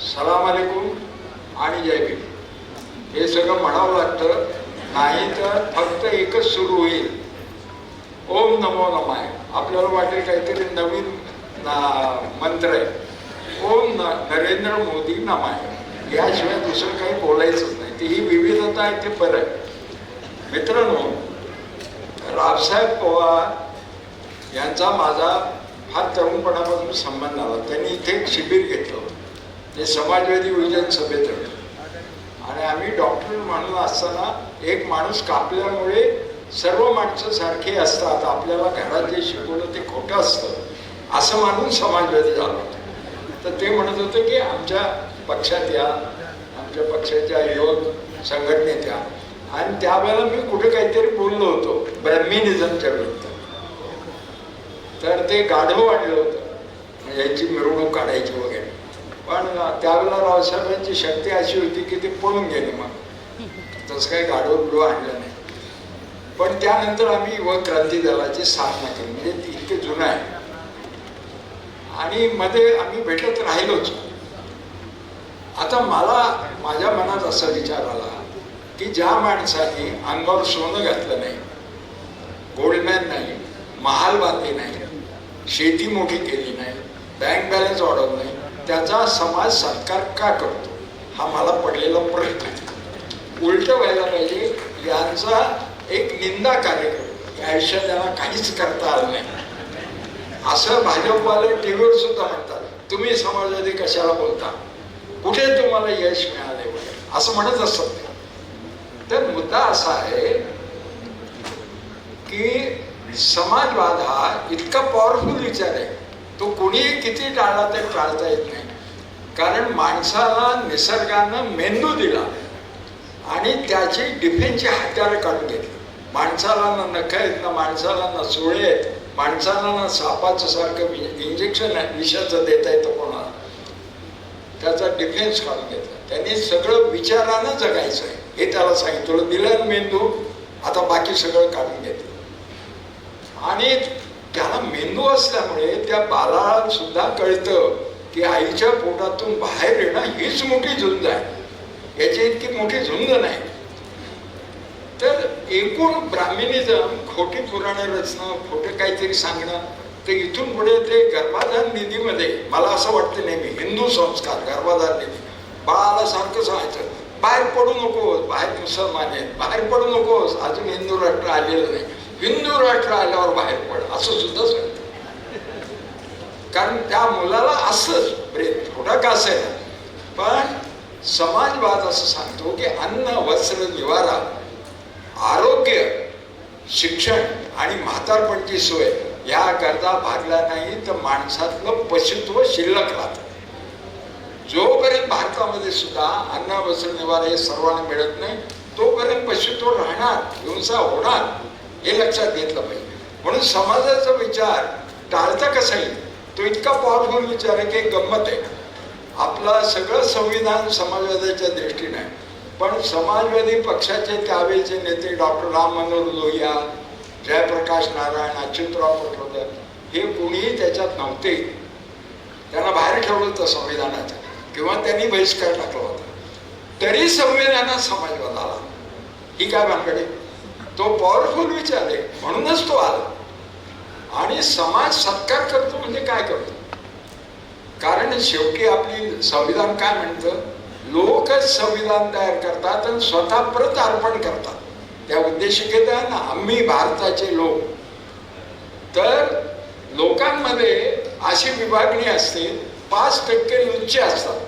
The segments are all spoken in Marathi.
सलाम अलेकुम आणि जय भीम. हे सगळं म्हणावं लागतं नाही तर फक्त एकच सुरू होईल. ओम नमो नमाय आपल्याला वाटेल काहीतरी नवीन ना- मंत्र आहे. ओम न नरेंद्र मोदी नमाय याशिवाय दुसरं काही बोलायचंच नाही. ती ही विविधता आहे ते बरं आहे. मित्रांनो रावसाहेब पवार यांचा माझा फार तरुणपणापासून संबंध आला. त्यांनी इथे एक शिबिर घेतलं होतं. ते समाजवादी विजन सभेत आणि आम्ही डॉक्टर म्हणून असताना एक माणूस कापल्यामुळे सर्व माणसं सारखे असतात. आपल्याला घरात जे शिकवलं ते खोटं असतं. असं मानून समाजवादी झालं. होतं तर ते म्हणत होते की आमच्या पक्षात या. आमच्या पक्षाच्या युवक संघटनेत या. आणि त्यावेळेला मी कुठे काहीतरी बोललो होतो. ब्रह्मिनिझमच्या विरुद्ध. तर ते गाढव आणलं होतं. यांची याची मिरवणूक काढायची वगैरे. पण त्यावेळेला रावसाहेबांची शक्ती अशी होती की ते पळून गेले मग. तसं काही गाढव बिडव आणलं नाही. पण त्यानंतर आम्ही युवक क्रांती दलाची स्थापना केली. म्हणजे ती इतके जुनं आहे. आणि मध्ये आम्ही भेटत राहिलोच. आता मला माझ्या मनात असा विचार आला की ज्या माणसाने अंगावर सोनं घातलं नाही गोल्डमॅन नाही महाल बांधले नाही शेती मोठी केली नाही बँक बॅलन्स वाढवलं नाही त्याचा समाज सत्कार का करतो? हा मला पडलेला प्रश्न आहे. उलट व्हायला पाहिजे यांचा एक निंदा कार्यक्रम. या आयुष्यात त्यांना काहीच करता आलं नाही. असं भाजपवाले टीव्हीवर सुद्धा म्हणतात तुम्ही समाजवादी कशाला बोलता? कुठे तुम्हाला यश मिळाले वगैरे? असं म्हणत असतात ते. तर मुद्दा असा आहे की समाजवाद हा इतका पॉवरफुल विचार आहे. तो कोणीही किती टाळला ते टाळता येत नाही. कारण माणसाला निसर्गानं मेंदू दिला आणि त्याची डिफेन्सची हत्यारं काढून घेतली. माणसाला ना नख आहेत ना माणसाला ना सोळे आहेत माणसाला ना सापाचं सारखं इंजेक्शन विषाचं देता येतं कोणाला. त्याचा डिफेन्स काढून घेतला. त्यांनी सगळं विचारानं जगायचं आहे. हे त्याला सांगितलं. दिलं मेंदू आता बाकी सगळं काढून घेतलं. आणि हा मेंदू असल्यामुळे त्या बाळाला सुद्धा कळतं की आईच्या पोटातून बाहेर येणं हीच मोठी झुंज आहे. याची इतकी मोठी झुंज नाही. तर एकूण ब्राह्मिणीजम खोटी पुराण रचना खोटे काहीतरी सांगणं तर इथून पुढे ते गर्भाधान निधीमध्ये मला असं वाटतं नेहमी हिंदू संस्कार गर्भाधान निधी बाळाला सारखं सांगायचं बाहेर पडू नकोस बाहेर मुसलमान आहेत बाहेर पडू नकोस अजून हिंदू राष्ट्र आलेलं नाही. हिंदू राष्ट्र आल्यावर बाहेर पड. असं सुद्धा सांगतं कारण त्या मुलाला असंच प्रेम. थोडं का असेल? पण समाजवाद असं सांगतो की अन्न वस्त्र निवारा आरोग्य शिक्षण आणि म्हातारपणची सोय या गरजा भागल्या नाही तर माणसातलं पशुत्व शिल्लक राहतं. जोपर्यंत भारतामध्ये सुद्धा अन्न वस्त्र निवारा हे सर्वांना मिळत नाही तोपर्यंत पशुत्व राहणार हिंसा होणार. हे लक्षात घेतलं पाहिजे. म्हणून समाजाचा विचार टाळता कसा येईल? तो इतका पॉवरफुल विचार आहे की एक गंमत आहे. आपलं सगळं संविधान समाजवादाच्या दृष्टीने आहे. पण समाजवादी पक्षाचे त्यावेळेचे नेते डॉक्टर राम मनोहर लोहिया जयप्रकाश नारायण अच्युतराव पटोदर हे कुणीही त्याच्यात नव्हते. त्यांना बाहेर ठेवलं होतं संविधानाचं. किंवा त्यांनी बहिष्कार टाकला होता. तरी संविधानात समाजवाद आला. ही काय भानगडी तो पॉवरफुल विचार आहे. म्हणूनच तो आला. आणि समाज सत्कार करतो म्हणजे काय करतो? कारण शेवटी आपली संविधान काय म्हणतं? लोकच संविधान तयार करतात आणि स्वतः परत अर्पण करतात. त्या उद्देशिकेत आहे ना आम्ही भारताचे लोक. तर लोकांमध्ये अशी विभागणी असते पाच टक्के लुच्चे असतात.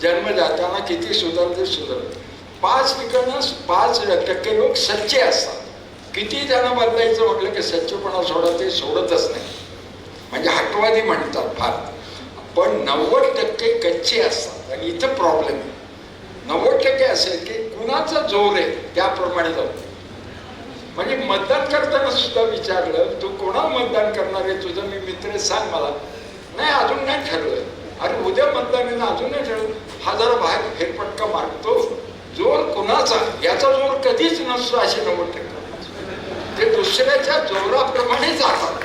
जन्म जाताना किती सुधारते सुधारते पाच ठिकाणं पाच टक्के लोक सच्चे असतात. किती त्यांना बदलायचं म्हटलं की सच्चेपणा सोडत ते सोडतच नाही. म्हणजे हटवादी म्हणतात फार. पण नव्वद टक्के कच्चे असतात. आणि इथं प्रॉब्लेम आहे. नव्वद टक्के असेल की कुणाचा जोर आहे त्याप्रमाणे जाऊ. म्हणजे मतदान करताना सुद्धा विचारलं तू कोणा मतदान करणार आहे? तुझं मी मित्र सांग मला. नाही अजून नाही ठरलं. अरे उद्या मतदान आहे ना अजून नाही ठरलं. हा जरा बाहेर फेरपटका मारतो जोर कुणाचा? याचा जोर कधीच नसतो असे नव्वद टक्के ते दुसऱ्याच्या जोराप्रमाणे जातात.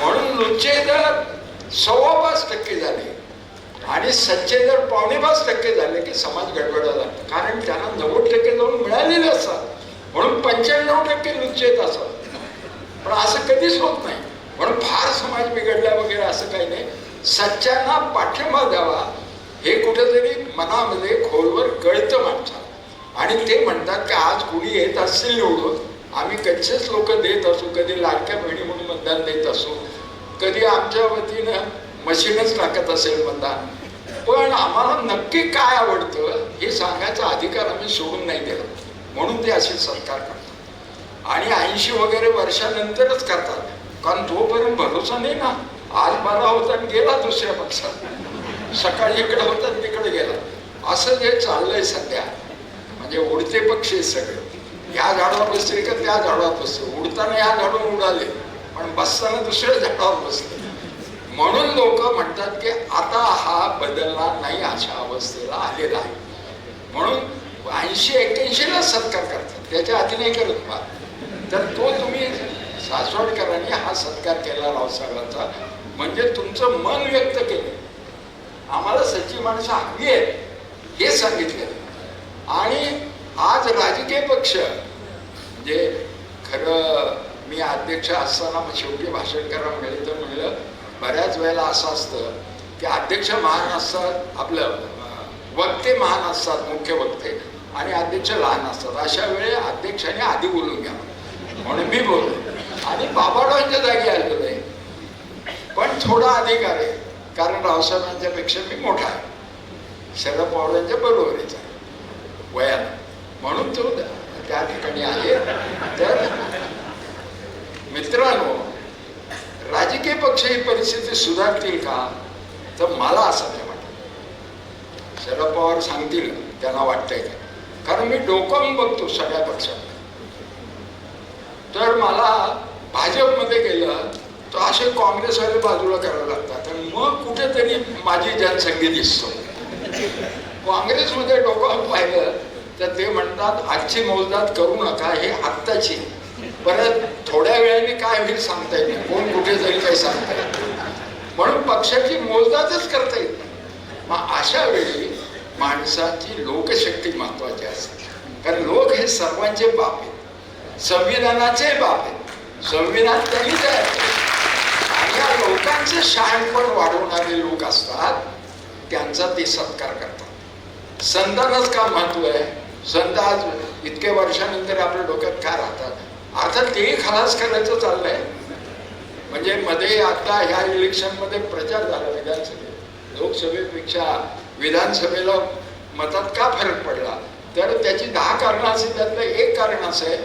म्हणून लुच्चे दर सव्वा पाच टक्के झाले. आणि सच्चे जर पावणे पाच टक्के झाले की समाज गडबडायला लागतो कारण त्यांना नव्वद टक्के जाऊन मिळालेले असतात. म्हणून पंच्याण्णव टक्के लुच्चे असतात. पण असं कधीच होत नाही. म्हणून फार समाज बिघडला वगैरे असं काही नाही. सच्च्यांना पाठिंबा द्यावा. हे कुठेतरी मनामध्ये खोलवर कळतं माणसाला. आणि ते म्हणतात की आज कुणी येत असतील निवडून आम्ही कच्चेच लोक देत असू कधी लाडक्या बहिणी म्हणून मतदान देत असू कधी आमच्या वतीनं मशीनच टाकत असेल मतदान. पण आम्हाला नक्की काय आवडतं हे सांगायचा अधिकार आम्ही सोडून नाही दिला म्हणून ते असे सत्कार करतात. आणि ऐंशी वगैरे वर्षानंतरच करतात. कारण तोपर्यंत भरोसा नाही ना. आज बरा होता गेला दुसऱ्या पक्षात. सकाळी इकडे होता तिकडे गेला. असं जे चाललंय सध्या. म्हणजे उडते पक्षी सगळे. या झाडावर बसले का त्या झाडावर बसले. उडताना या झाडावर उडाले. पण बसताना दुसऱ्या झाडावर बसले. म्हणून लोक म्हणतात की आता हा बदलला नाही अशा अवस्थेला आलेला आहे. म्हणून ऐंशी एक्क्याऐंशीला सत्कार करतात. त्याच्या आधी नाही करत बा. तर तो तुम्ही सासवडकरांनी हा सत्कार केला रावसाहेबांचा. म्हणजे तुमचं मन व्यक्त केलं. आम्हाला सच्ची माणसं हवी आहेत हे सांगितलं. आणि आज राजकीय पक्ष म्हणजे खरं मी अध्यक्ष असताना मग शेवटी भाषण करा मिळेल तर म्हणलं बऱ्याच वेळेला असं असतं की अध्यक्ष महान असतात आपलं वक्ते महान असतात मुख्य वक्ते आणि अध्यक्ष लहान असतात. अशा वेळी अध्यक्षाने आधी बोलून घ्या. म्हणून मी बोललो. आणि बाबाडांच्या जागी आलेलो नाही. पण थोडा अधिकार आहे. कारण रावसाहेबांच्या पेक्षा मी मोठा आहे. शरद पवारांच्या बरोबरीचा आहे. वयात म्हणून तो त्या ठिकाणी आहे. तर मित्रांनो राजकीय पक्ष ही परिस्थिती सुधारतील का? तर मला असं नाही वाटत. शरद पवार सांगतील त्यांना वाटतंय का? कारण मी डोकं बघतो सगळ्या पक्षात. तर मला भाजपमध्ये गेलं तर असे काँग्रेसवाले बाजूला करावं लागतात. मग कुठेतरी माझी जनसंख्या दिसतो. काँग्रेसमध्ये डोकं पाहिलं तर ते म्हणतात आजची मोजदाद करू नका हे आत्ताची. परत थोड्या वेळाने काय होईल सांगता येत नाही. कोण कुठे जाईल काही सांगता येत नाही. म्हणून पक्षाची मोजदादच करता येत नाही. मग अशा वेळी माणसाची लोकशक्ती महत्वाची असते. कारण लोक हे सर्वांचे बाप आहेत. संविधानाचे बाप आहेत. संविधान त्यांनी तयार ज्या लोकांचे शहाणपण वाढवणारे लोक असतात त्यांचा ते सत्कार करतात. संतानच का महत्त्व आहे? संत आज इतक्या वर्षानंतर आपल्या डोक्यात काय राहतात? आता ते खलास करायचं चाललंय. म्हणजे मध्ये आता ह्या इलेक्शनमध्ये प्रचार झाला विधानसभेत. लोकसभेपेक्षा विधानसभेला मतात का फरक पडला? तर त्याची दहा कारणं असेल त्यातलं एक कारण असं आहे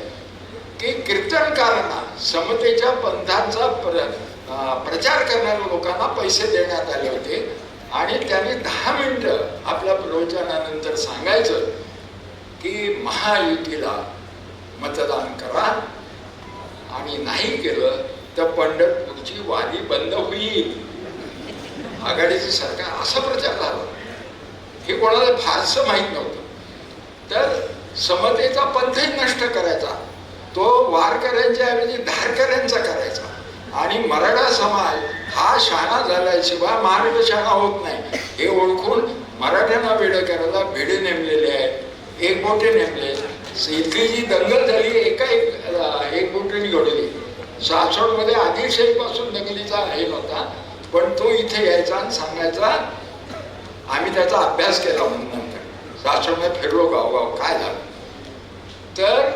की कीर्तनकारांना समतेच्या पंथांचा प्र प्रचार करणाऱ्या लोकांना पैसे देण्यात आले होते. आणि त्यांनी दहा मिनटं आपल्या प्रवचनानंतर सांगायचं की महायुतीला मतदान करा. आणि नाही केलं तर पंढरपूरची वारी बंद होईल. आघाडीचं सरकार असा प्रचार झाला. हे कोणाला फारसं माहीत नव्हतं. तर समतेचा पंथही नष्ट करायचा. तो वारकऱ्यांच्या ऐवजी धारकऱ्यांचा करायचा. आणि मराठा समाज हा शाणा झाल्याशिवाय महाराष्ट्र शाळा होत नाही. हे ओळखून मराठ्यांना वेळ करायला भिडे नेमलेले आहेत. एक बोटे नेमले. इथली जी दंगल झाली एका एक बोटीने एक बोटेने घडवली सासवडमध्ये आदिलशाहीपासून दंगलीचा हे नव्हता पण तो इथे यायचा आणि सांगायचा आम्ही त्याचा अभ्यास केला म्हणून. नंतर सासवडमध्ये फिरलो गावगाव. काय झालं? तर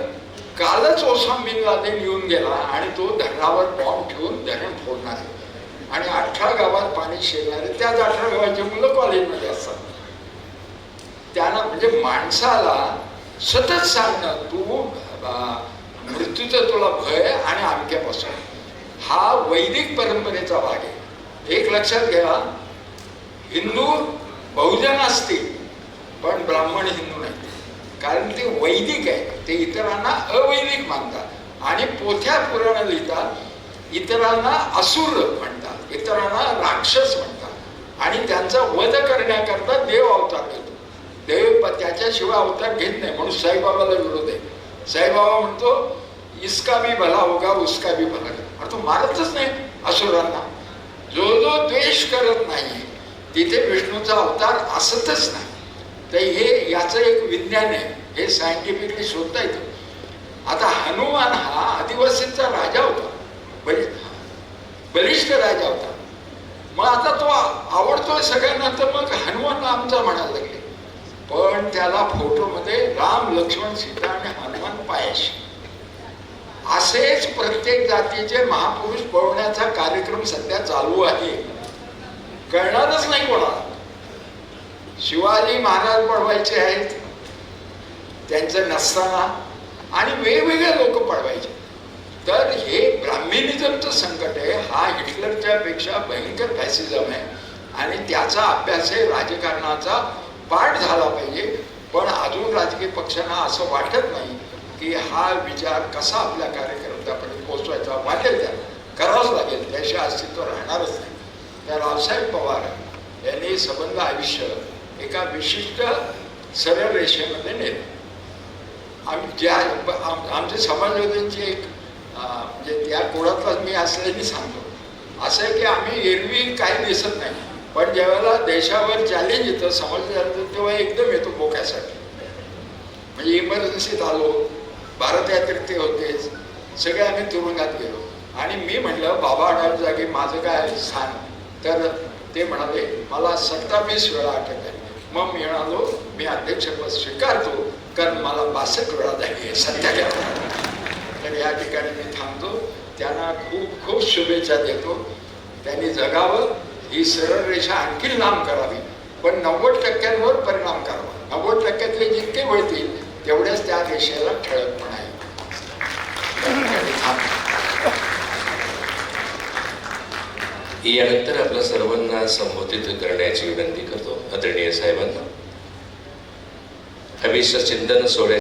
कालच ओसाम बिन लादेन येऊन गेला आणि तो धरणावर बॉम्ब ठेवून धरण फोडणार. आहे. आणि अठरा गावात पाणी शिरणारे. त्याच अठरा गावाचे मुलं कॉलेजमध्ये असतात. त्यांना म्हणजे माणसाला सतत सांगणं तू अं, मृत्यूचं तुला भय आणि आमक्यापासून हा वैदिक परंपरेचा भाग आहे. एक लक्षात घ्या हिंदू बहुजन असतील पण ब्राह्मण हिंदू कारण ते वैदिक आहे. ते इतरांना अवैदिक मानतात. आणि पोथ्या पुराण लिहितात. इतरांना असुर म्हणतात. इतरांना राक्षस म्हणतात. आणि त्यांचा वध करण्याकरता देव अवतार घेतो. देव प- त्याच्याशिवाय अवतार घेत नाही. म्हणून साईबाबाला विरोध आहे. साईबाबा म्हणतो इसका भी भला होगा उसका भी भला होगा. तो मारतच नाही असुरांना. जो जो द्वेष करत नाही तिथे विष्णूचा अवतार असतच नाही. तर हे याचं एक विज्ञान आहे. हे सायंटिफिकली शोधता येतं. आता हनुमान हा आदिवासींचा राजा होता. बलि बलिष्ठ राजा होता. मग आता तो आवडतोय सगळ्यांना तर मग हनुमान आमचा म्हणायला लागले. पण त्याला फोटोमध्ये राम लक्ष्मण सीता आणि हनुमान पायाशी असेच प्रत्येक जातीचे महापुरुष पळवण्याचा कार्यक्रम सध्या चालू आहे. कळणारच नाही कोणाला. शिवाजी महाराज पळवायचे आहेत. त्यांचं नसताना आणि वेगवेगळे लोक पळवायचे तर हे ब्राह्मणिझमचं संकट आहे. हा हिटलरच्या पेक्षा भयंकर फॅसिझम आहे. आणि त्याचा अभ्यास आहे राजकारणाचा पाठ झाला पाहिजे. पण अजून राजकीय पक्षांना असं वाटत नाही की हा विचार कसा आपल्या कार्यकर्त्यापर्यंत पोहोचवायचा वाटेल त्याला करावंच लागेल. त्याशिवाय अस्तित्व राहणारच नाही. तर रावसाहेब पवार यांनी संबंध आयुष्य एका विशिष्ट सरळ रेषेमध्ये नेलं. आम्ही ज्या आमचे आमच्या समाजवाद्यांची एक म्हणजे त्या कुळातलाच मी असल्याने सांगतो. असं आहे की आम्ही एरवी काही दिसत नाही. पण ज्यावेळेला देशावर चॅलेंज येतं समाजाचं तेव्हा एकदम येतो बोक्यासाठी म्हणजे इमर्जन्सीत आलो भारत यात्रेत ते होतेच सगळे आम्ही तुरुंगात गेलो. आणि मी म्हटलं बाबा आढाव जागी माझं काय स्थान तर ते म्हणाले मला सत्तावीस वेळा अटक झाली मग मी म्हणालो मी अध्यक्षपद स्वीकारतो कारण मला बासष्ट वेळा झाली आहे सध्या तर या ठिकाणी मी थांबतो. त्यांना खूप खूप शुभेच्छा देतो. त्यांनी जगावं ही सरळ रेषा आणखी लांब करावी पण नव्वद टक्क्यांवर परिणाम करावा. नव्वद टक्क्यातले जितके वळतील तेवढ्याच त्या रेषेला ठळकपणा येईल यानंतर आपल्या सर्वांना संबोधित करण्याची विनंती करतो आदरणीय साहेबांना. अभिष्ट चिंतन सोहळ्या